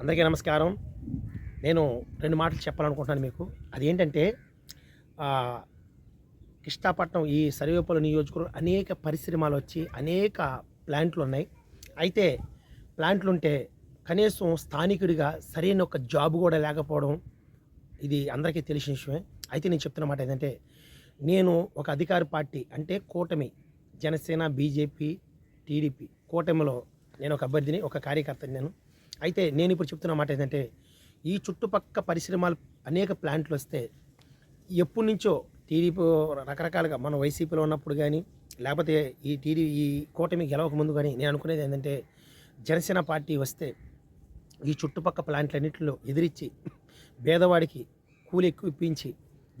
అందరికీ నమస్కారం. నేను రెండు మాటలు చెప్పాలనుకుంటున్నాను మీకు. అదేంటంటే ఏంటంటే కృష్ణాపట్నం ఈ సర్వేపల్లి నియోజకవర్గం అనేక పరిశ్రమలు వచ్చి అనేక ప్లాంట్లు ఉన్నాయి. అయితే ప్లాంట్లు ఉంటే కనీసం స్థానికుడిగా సరైన ఒక జాబ్ కూడా లేకపోవడం ఇది అందరికీ తెలిసిన విషయమే. అయితే నేను చెప్తున్న మాట ఏంటంటే నేను ఒక అధికార పార్టీ అంటే కూటమి జనసేన బీజేపీ టీడీపీ కూటమిలో నేను ఒక అభ్యర్థిని ఒక కార్యకర్తని నేను అయితే నేను ఇప్పుడు చెప్తున్న మాట ఏంటంటే ఈ చుట్టుపక్క పరిశ్రమలు అనేక ప్లాంట్లు వస్తే ఎప్పటి నుంచో టీడీపీ రకరకాలుగా మన వైసీపీలో ఉన్నప్పుడు కానీ లేకపోతే ఈ టీడీ ఈ కూటమి గెలవక ముందు కానీ నేను అనుకునేది ఏంటంటే జనసేన పార్టీ వస్తే ఈ చుట్టుపక్క ప్లాంట్లన్నింటిలో ఎదిరించి పేదవాడికి కూలి ఎక్కువ ఇప్పించి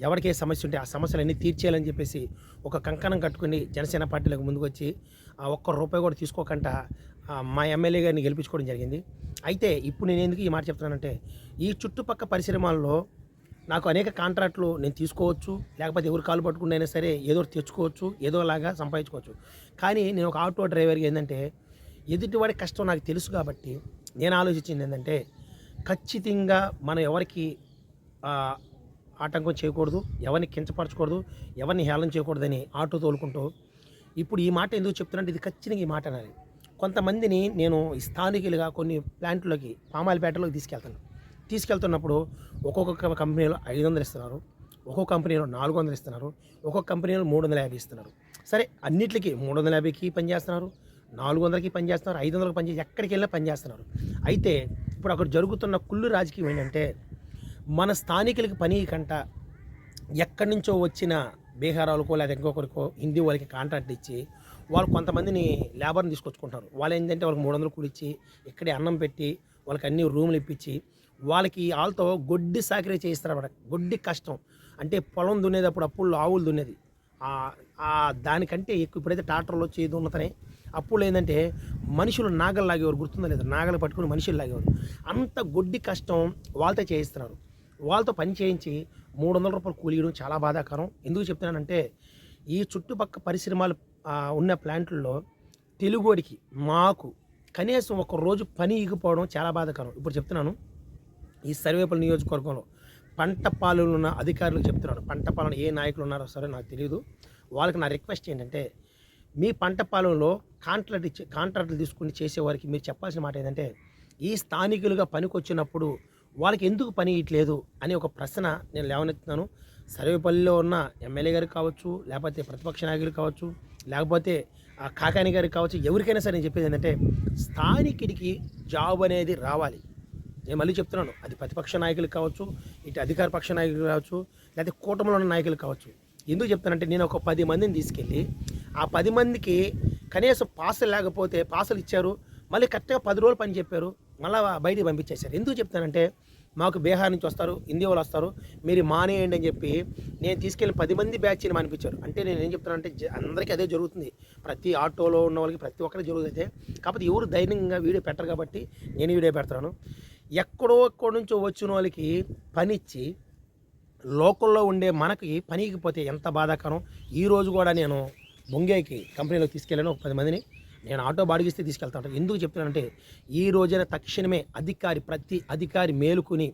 ఎవరికి ఏ సమస్య ఉంటే ఆ సమస్యలన్నీ తీర్చేయాలని చెప్పేసి ఒక కంకణం కట్టుకుని జనసేన పార్టీలకు ముందుకు వచ్చి ఆ ఒక్క రూపాయి కూడా తీసుకోకుండా మా ఎమ్మెల్యే గారిని గెలిపించుకోవడం జరిగింది. అయితే ఇప్పుడు నేను ఎందుకు ఈ మాట చెప్తున్నానంటే ఈ చుట్టుపక్క పరిశ్రమల్లో నాకు అనేక కాంట్రాక్టులు నేను తీసుకోవచ్చు లేకపోతే ఎవరు కాలు పట్టుకున్నైనా సరే ఏదో ఒకటి తెచ్చుకోవచ్చు ఏదోలాగా సంపాదించుకోవచ్చు. కానీ నేను ఒక ఆటో డ్రైవర్కి ఏంటంటే ఎదుటివాడి కష్టం నాకు తెలుసు కాబట్టి నేను ఆలోచించింది ఏంటంటే ఖచ్చితంగా మనం ఎవరికి ఆటంకం చేయకూడదు ఎవరిని కించపరచకూడదు ఎవరిని హేళన చేయకూడదని ఆటో తోలుకుంటూ. ఇప్పుడు ఈ మాట ఎందుకు చెప్తున్నానంటే ఇది ఖచ్చితంగా ఈ మాట అనాలి. కొంతమందిని నేను ఈ స్థానికులుగా కొన్ని ప్లాంట్లోకి పామాయిల్పేటలోకి తీసుకెళ్తాను. తీసుకెళ్తున్నప్పుడు ఒక్కొక్క కంపెనీలో ఐదు వందలు ఇస్తున్నారు ఒక్కొక్క కంపెనీలో నాలుగు వందలు ఇస్తున్నారు ఒక్కొక్క కంపెనీలో మూడు వందల యాభై ఇస్తున్నారు. సరే అన్నిటికీ మూడు వందల యాభైకి పనిచేస్తున్నారు నాలుగు వందలకి పనిచేస్తున్నారు ఐదు వందలకి పనిచేసి ఎక్కడికి వెళ్ళినా పనిచేస్తున్నారు. అయితే ఇప్పుడు అక్కడ జరుగుతున్న కుళ్ళు రాజకీయం ఏంటంటే మన స్థానికులకి పని కంట. ఎక్కడి నుంచో వచ్చిన బీహారాలకో లేదా ఇంకొకరికో హిందీ వాళ్ళకి కాంట్రాక్ట్ ఇచ్చి వాళ్ళు కొంతమందిని లేబర్ని తీసుకొచ్చుకుంటారు. వాళ్ళు ఏంటంటే వాళ్ళకి మూడు వందలు కూడిచ్చి ఇక్కడే అన్నం పెట్టి వాళ్ళకి అన్ని రూములు ఇప్పించి వాళ్ళకి వాళ్ళతో గొడ్డి సాకరీ చేయిస్తారు అన్నమాట. గొడ్డి కష్టం. అంటే పొలం దున్నేటప్పుడు అప్పుడు ఆవులు దున్నేది. దానికంటే ఎక్కువ ఇప్పుడైతే ట్రాక్టర్లు వచ్చి దున్నతనే అప్పుడు ఏంటంటే మనుషులు నాగలు లాగేవారు. గుర్తుందా లేదు? నాగలు పట్టుకుని మనుషులు లాగేవారు. అంత గొడ్డి కష్టం వాళ్ళతో చేయిస్తున్నారు. వాళ్ళతో పని చేయించి మూడు వందల రూపాయలు కూలీయడం చాలా బాధాకరం. ఎందుకు చెప్తున్నానంటే ఈ చుట్టుపక్క పరిశ్రమలు ఉన్న ప్లాంట్లలో తెలుగుడికి మాకు కనీసం ఒక రోజు పని ఇగిపోవడం చాలా బాధాకరం. ఇప్పుడు చెప్తున్నాను ఈ సర్వేపల్లి నియోజకవర్గంలో పంట పాలన ఉన్న అధికారులకు చెప్తున్నాను పంట పాలన ఏ నాయకులు ఉన్నారో సరే నాకు తెలియదు వాళ్ళకి నా రిక్వెస్ట్ ఏంటంటే మీ పంట పాలనలో కాంట్రాక్ట్ ఇచ్చి కాంట్రాక్టులు తీసుకుని చేసేవారికి మీరు చెప్పాల్సిన మాట ఏంటంటే ఈ స్థానికులుగా పనికొచ్చినప్పుడు వాళ్ళకి ఎందుకు పని ఇట్లేదు అనే ఒక ప్రశ్న నేను లేవనెత్తున్నాను. సర్వేపల్లిలో ఉన్న ఎమ్మెల్యే గారికి కావచ్చు లేకపోతే ప్రతిపక్ష నాయకులు కావచ్చు లేకపోతే ఆ కాకాని గారికి కావచ్చు ఎవరికైనా సరే నేను చెప్పేది ఏంటంటే స్థానికుడికి జాబ్ అనేది రావాలి. నేను మళ్ళీ చెప్తున్నాను అది ప్రతిపక్ష నాయకులు కావచ్చు ఇటు అధికార పక్ష నాయకులు కావచ్చు లేకపోతే కూటమిలో ఉన్న నాయకులు కావచ్చు. ఎందుకు చెప్తానంటే నేను ఒక పది మందిని తీసుకెళ్ళి ఆ పది మందికి కనీసం పాసలు లేకపోతే పాసలు ఇచ్చారు మళ్ళీ కరెక్ట్గా పది రోజులు పని చెప్పారు మళ్ళీ బయటికి పంపించేశారు. ఎందుకు చెప్తానంటే మాకు బీహార్ నుంచి వస్తారు హిందీ వాళ్ళు వస్తారు మీరు మానేయండి అని చెప్పి నేను తీసుకెళ్ళి పది మంది బ్యాచ్ని మానిపించారు అంటే నేను ఏం చెప్తానంటే అందరికీ అదే జరుగుతుంది. ప్రతి ఆటోలో ఉన్న వాళ్ళకి ప్రతి ఒక్కరికి జరుగుతుంది కాకపోతే ఎవరు ధైర్యంగా వీడియో పెట్టరు కాబట్టి నేను వీడియో పెడతాను. ఎక్కడో ఎక్కడి నుంచో వచ్చిన వాళ్ళకి పనిచ్చి లోకల్లో ఉండే మనకి పనికిపోతే ఎంత బాధాకరం. ఈ రోజు కూడా నేను బొంగేకి కంపెనీలో తీసుకెళ్ళాను ఒక పది మందిని. నేను ఆటో బాడిగిస్తే తీసుకెళ్తాను ఎందుకు చెప్తున్నానంటే ఈ రోజున తక్షణమే అధికారి ప్రతి అధికారి మేలుకుని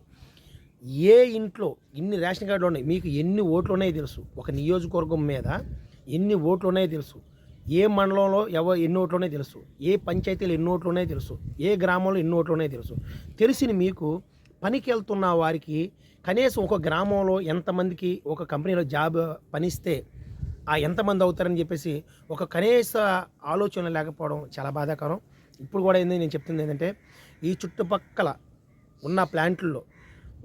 ఏ ఇంట్లో ఇన్ని రేషన్ కార్డులు ఉన్నాయి మీకు ఎన్ని ఓట్లు ఉన్నాయో తెలుసు. ఒక నియోజకవర్గం మీద ఎన్ని ఓట్లు ఉన్నాయో తెలుసు. ఏ మండలంలో ఎవ ఎన్ని ఓట్లు ఉన్నాయో తెలుసు. ఏ పంచాయతీలో ఎన్ని ఓట్లు ఉన్నాయో తెలుసు. ఏ గ్రామంలో ఎన్ని ఓట్లు ఉన్నాయో తెలుసు. తెలిసిన మీకు పనికి వెళ్తున్న వారికి కనీసం ఒక గ్రామంలో ఎంతమందికి ఒక కంపెనీలో జాబ్ పనిస్తే ఆ ఎంతమంది అవుతారని చెప్పేసి ఒక కనీస ఆలోచన లేకపోవడం చాలా బాధాకరం. ఇప్పుడు కూడా ఏంది నేను చెప్తుంది ఏంటంటే ఈ చుట్టుపక్కల ఉన్న ప్లాంట్లలో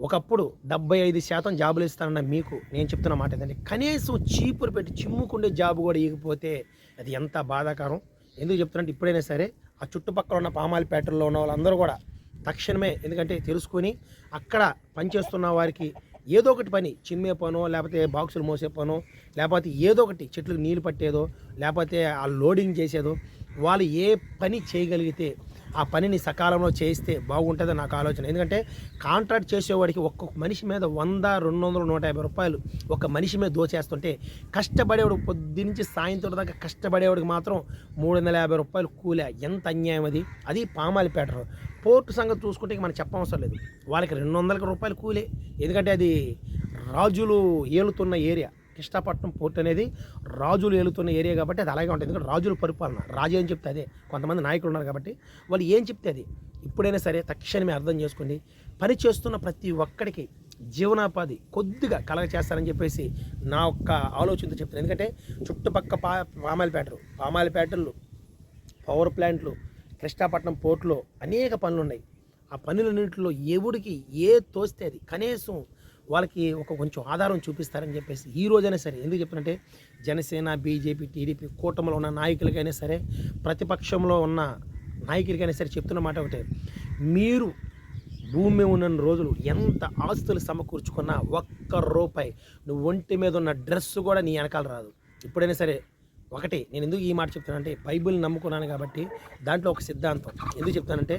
ఒకప్పుడు డెబ్బై ఐదు శాతం జాబులు ఇస్తానన్న మీకు నేను చెప్తున్న మాట ఏంటంటే కనీసం చీపురు పెట్టి చిమ్ముకుండే జాబు కూడా ఇవ్వకపోతే అది ఎంత బాధాకరం? ఎందుకు చెప్తున్నట్టు ఇప్పుడైనా సరే ఆ చుట్టుపక్కల ఉన్న పామాయిల్పేటల్లో ఉన్న వాళ్ళందరూ కూడా తక్షణమే ఎందుకంటే తెలుసుకొని అక్కడ పనిచేస్తున్న వారికి ఏదో ఒకటి పని చిమ్మే పనో లేకపోతే బాక్సులు మోసే పనో లేకపోతే ఏదో ఒకటి చెట్లకు నీళ్ళు పట్టేదో లేకపోతే ఆ లోడింగ్ చేసేదో వాళ్ళు ఏ పని చేయగలిగితే ఆ పనిని సకాలంలో చేయిస్తే బాగుంటుందని నాకు ఆలోచన. ఎందుకంటే కాంట్రాక్ట్ చేసేవాడికి ఒక్కొక్క మనిషి మీద వంద రెండు వందలు నూట యాభై రూపాయలు ఒక మనిషి మీద దోచేస్తుంటే కష్టపడేవాడు పొద్దు నుంచి సాయంత్రం దాకా కష్టపడేవాడికి మాత్రం మూడు వందల యాభై రూపాయలు కూలే. ఎంత అన్యాయం అది? అది పామాలిపేట పోర్టు సంగతి చూసుకుంటే మనం చెప్పవసరం లేదు. వాళ్ళకి రెండు వందల రూపాయలు కూలే. ఎందుకంటే అది రాజులు ఏలుతున్న ఏరియా. కృష్ణాపట్నం పోర్ట్ అనేది రాజులు ఏలుతున్న ఏరియా కాబట్టి అది అలాగే ఉంటుంది. ఎందుకంటే రాజుల పరిపాలన. రాజు ఏం చెప్తే అదే. కొంతమంది నాయకులు ఉన్నారు కాబట్టి వాళ్ళు ఏం చెప్తే అది. ఇప్పుడైనా సరే తక్షణమే అర్థం చేసుకోండి. పని చేస్తున్న ప్రతి ఒక్కడికి జీవనోపాధి కొద్దిగా కలగ చేస్తారని చెప్పేసి నా ఒక్క ఆలోచనతో చెప్తాను ఎందుకంటే చుట్టుపక్క పా పామాయిలపేటలు పామాయిలపేటలు పవర్ ప్లాంట్లు కృష్ణాపట్నం పోర్టులో అనేక పనులు ఉన్నాయి ఆ పనులన్నింటిలో ఎవడికి ఏ తోస్తే అది. కనీసం వాళ్ళకి ఒక కొంచెం ఆధారం చూపిస్తారని చెప్పేసి ఈ రోజైనా సరే ఎందుకు చెప్పినంటే జనసేన బీజేపీ టీడీపీ కూటమిలో ఉన్న నాయకులకైనా సరే ప్రతిపక్షంలో ఉన్న నాయకులకైనా సరే చెప్తున్న మాట ఒకటే. మీరు భూమి ఉన్న రోజులు ఎంత ఆస్తులు సమకూర్చుకున్నా ఒక్క రూపాయి నువ్వు ఒంటి మీద ఉన్న డ్రెస్ కూడా నీ వెనకాల రాదు. ఇప్పుడైనా సరే ఒకటి నేను ఎందుకు ఈ మాట చెప్తానంటే బైబిల్ నమ్ముకున్నాను కాబట్టి దాంట్లో ఒక సిద్ధాంతం. ఎందుకు చెప్తానంటే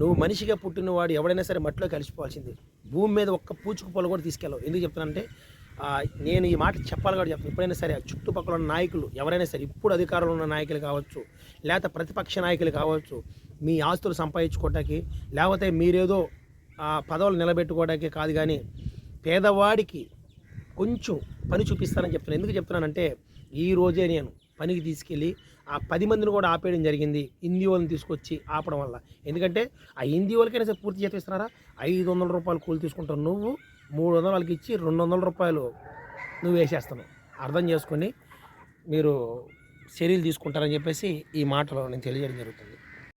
నువ్వు మనిషిగా పుట్టినవాడు ఎవడైనా సరే మట్టిలో కలిసిపోవాల్సింది. భూమి మీద ఒక్క పూచుకు పొల కూడా తీసుకెళ్ళవు. ఎందుకు చెప్తానంటే నేను ఈ మాట చెప్పాలి కూడా చెప్తాను ఎప్పుడైనా సరే చుట్టుపక్కల ఉన్న నాయకులు ఎవరైనా సరే ఇప్పుడు అధికారంలో ఉన్న నాయకులు కావచ్చు లేకపోతే ప్రతిపక్ష నాయకులు కావచ్చు మీ ఆస్తులు సంపాదించుకోవటానికి లేకపోతే మీరేదో ఆ పదవులు నిలబెట్టుకోవడానికి కాదు కానీ పేదవాడికి కొంచెం పని చూపిస్తానని చెప్తున్నాను. ఎందుకు చెప్తున్నానంటే ఈ రోజే నేను పనికి తీసుకెళ్ళి ఆ పది మందిని కూడా ఆపేయడం జరిగింది. హిందీ వాళ్ళని తీసుకొచ్చి ఆపడం వల్ల. ఎందుకంటే ఆ హిందీ వాళ్ళకైనా సరే పూర్తి చేతిస్తున్నారా ఐదు వందల రూపాయలు కూలి తీసుకుంటావు నువ్వు మూడు వందల వాళ్ళకి ఇచ్చి రెండు వందల రూపాయలు నువ్వు వేసేస్తున్నావు. అర్థం చేసుకొని మీరు చర్యలు తీసుకుంటారని చెప్పేసి ఈ మాటలో నేను తెలియజేయడం జరుగుతుంది.